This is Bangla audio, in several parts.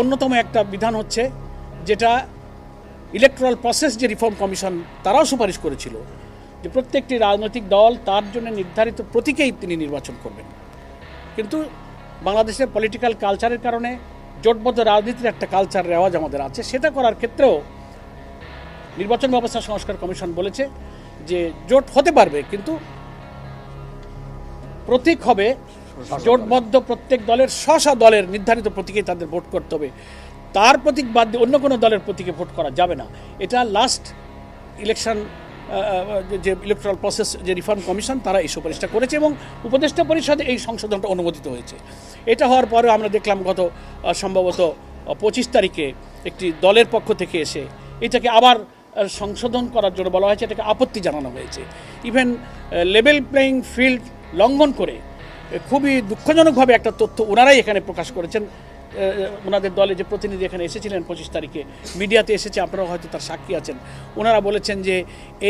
অন্যতম একটা বিধান হচ্ছে যেটা ইলেকট্রাল প্রসেস যে রিফর্ম কমিশন তারাও সুপারিশ করেছিল যে প্রত্যেকটি রাজনৈতিক দল তার জন্য নির্ধারিত প্রতীকেই তিনি নির্বাচন করবেন। কিন্তু বাংলাদেশের পলিটিক্যাল কালচারের কারণে জোটবদ্ধ রাজনীতির একটা কালচার রেওয়াজ আমাদের আছে। সেটা করার ক্ষেত্রেও নির্বাচন ব্যবস্থা সংস্কার কমিশন বলেছে যে জোট হতে পারবে, কিন্তু প্রতীক হবে জোটবদ্ধ প্রত্যেক দলের স্ব দলের নির্ধারিত প্রতীকে তাদের ভোট করতে হবে। তার প্রতীক বাদ দিয়ে অন্য কোনো দলের প্রতীকে ভোট করা যাবে না। এটা লাস্ট ইলেকশন যে ইলেকট্রাল প্রসেস যে রিফর্ম কমিশন তারা এই সুপারিশটা করেছে এবং উপদেষ্টা পরিষদে এই সংশোধনটা অনুমোদিত হয়েছে। এটা হওয়ার পরে আমরা দেখলাম গত সম্ভবত পঁচিশ তারিখে একটি দলের পক্ষ থেকে এসে এটাকে আবার সংশোধন করার জন্য বলা হয়েছে, এটাকে আপত্তি জানানো হয়েছে। ইভেন লেভেল প্লেয়িং ফিল্ড লঙ্ঘন করে খুবই দুঃখজনকভাবে একটা তথ্য ওনারাই এখানে প্রকাশ করেছেন। ওনাদের দলে যে প্রতিনিধি এখানে এসেছিলেন পঁচিশ তারিখে, মিডিয়াতে এসেছে আপনারা হয়তো তার সাক্ষী আছেন। ওনারা বলেছেন যে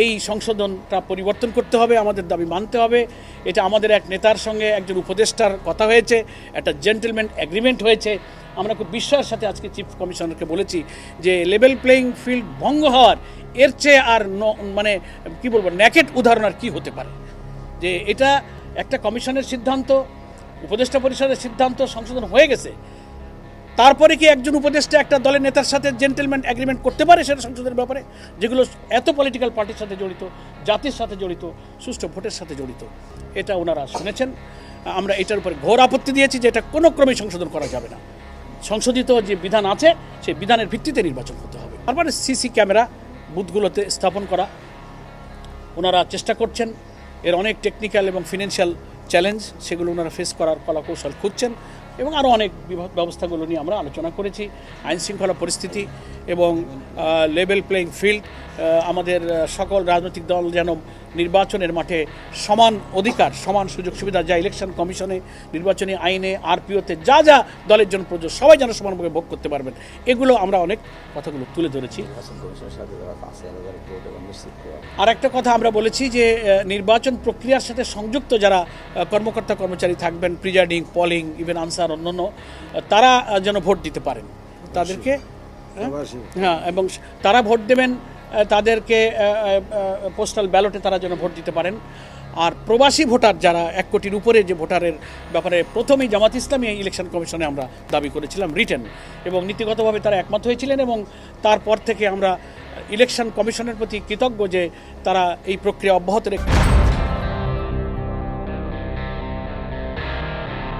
এই সংশোধনটা পরিবর্তন করতে হবে, আমাদের দাবি মানতে হবে। এটা আমাদের এক নেতার সঙ্গে একজন উপদেষ্টার কথা হয়েছে, একটা জেন্টেলমেন্ট অ্যাগ্রিমেন্ট হয়েছে। আমরা খুব বিশ্বাসের সাথে আজকে চিফ কমিশনারকে বলেছি যে লেভেল প্লেয়িং ফিল্ড ভঙ্গ হওয়ার, এর চেয়ে আর মানে কি বলব ন্যাকেট উদাহরণ আর কি হতে পারে? যে এটা একটা কমিশনের সিদ্ধান্ত, উপদেষ্টা পরিষদের সিদ্ধান্ত সংশোধন হয়ে গেছে। তারপরে কি একজন উপদেষ্টা একটা দলের নেতার সাথে জেন্টেলমেন্ট এগ্রিমেন্ট করতে পারে সেটা সংসদের ব্যাপারে? যেগুলো এত পলিটিক্যাল পার্টির সাথে জড়িত, জাতির সাথে জড়িত, সুষ্ঠু ভোটের সাথে জড়িত। এটা ওনারা শুনেছেন। আমরা এটার উপরে ঘোর আপত্তি দিয়েছি যে এটা কোনো ক্রমেই সংশোধন করা যাবে না। সংশোধিত যে বিধান আছে, সেই বিধানের ভিত্তিতে নির্বাচন করতে হবে। তারপরে সিসি ক্যামেরা বুথগুলোতে স্থাপন করা। ওনারা চেষ্টা করছেন। এর অনেক টেকনিক্যাল এবং ফিনান্সিয়াল চ্যালেঞ্জ সেগুলো ওনারা ফেস করার কলাকৌশল খুঁজছেন। এবং আরও অনেক ব্যবস্থাগুলো নিয়ে আমরা আলোচনা করেছি, আইন শৃঙ্খলা পরিস্থিতি এবং লেভেল প্লেইং ফিল্ড আমাদের সকল রাজনৈতিক দল যেন নির্বাচনের মাঠে সমান অধিকার, সমান সুযোগ সুবিধা, যা ইলেকশন কমিশনে নির্বাচনী আইনে আরপিওতে যা যা দলের জন্য প্রযোজ্য, সবাই যেন সমানভাবে ভোগ করতে পারবেন। এগুলো আমরা অনেক কথাগুলো তুলে ধরেছি। আর একটা কথা আমরা বলেছি যে নির্বাচন প্রক্রিয়ার সাথে সংযুক্ত যারা কর্মকর্তা কর্মচারী থাকবেন প্রিজাইডিং পলিং ইভেন আনসার অন্যান্য তারা যেন ভোট দিতে পারেন। তাদেরকে হ্যাঁ? হ্যাঁ এবং তারা ভোট দেবেন তাদেরকে পোস্টাল ব্যালটে তারা যেন ভোট দিতে পারেন। আর প্রবাসী ভোটার যারা এক কোটির উপরে যে ভোটারের ব্যাপারে প্রথমেই জামাত ইসলামী ইলেকশন কমিশনে আমরা দাবি করেছিলাম রিটেন এবং নীতিগতভাবে তারা একমত হয়েছিলেন এবং তারপর থেকে আমরা ইলেকশন কমিশনের প্রতি কৃতজ্ঞ যে তারা এই প্রক্রিয়া অব্যাহত রেখে